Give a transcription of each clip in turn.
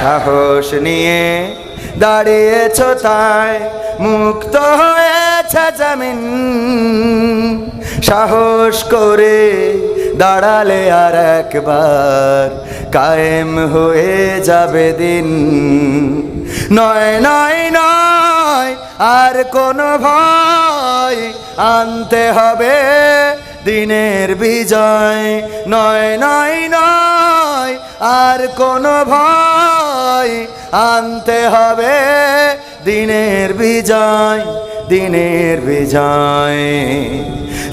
সাহস নিয়ে দাঁড়িয়েছ তাই মুক্ত হয়েছে জমিন। সাহস করে দাঁড়ালে আর একবার কায়েম হয়ে যাবে দিন। নয় নয় নয়, আর কোনো ভয় আনতে হবে। দিনের বিজয়। নয় নয় নয়, আর কোনো ভয়। আনতে হবে দিনের বিজয় দিনের বিজয়।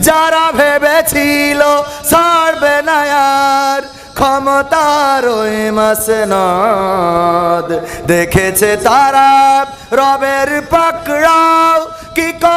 যারা ভেবেছিল ছাড়বে না আর ক্ষমতার ওই মাসনদ দেখেছে তারা রবের পাকড়াও, কি করে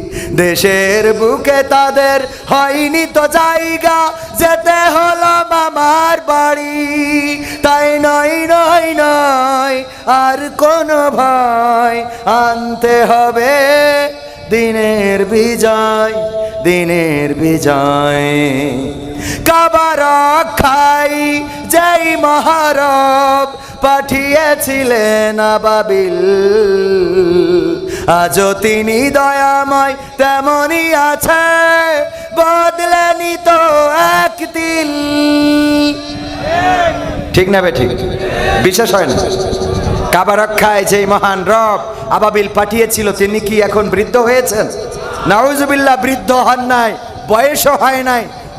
দেশের বুকে তাদের হয়নি তো জায়গা। যেতে হলো মামার বাড়ি। তাই নয় নয় নয়, আর কোনো ভয়। আনতে হবে দিনের বিজয় দিনের বিজয়। কাবার খাই যেই মহারব পাঠিয়েছিলেন আবাবিল। আজও তিনি দয়াময় তেমনই আছে। বদলেনি তো এক দিল ঠিক না বে ঠিক বিশ্বাস হয় না? কাবা রক্ষায় যে মহান রব আবাবিল পাঠিয়েছিল, তিনি কি এখন বৃদ্ধ হয়েছেন? নাউজুবিল্লাহ বৃদ্ধ হন নাই, বয়সও হয় নাই।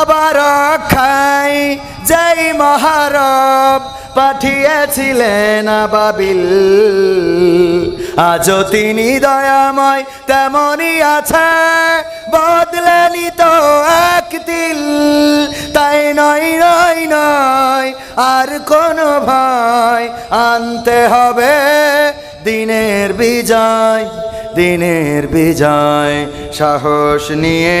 কাবার খাই। যেই মহারব পাঠিয়েছিলেন আবাবিল। আজও তিনি দয়াময় তেমনই আছে। বদলেনি তো এক দিল। তাই নয় নয় নয়, আর কোনো ভয় আনতে হবে। দিনের বিজয় দিনের বিজয়, সাহস নিয়ে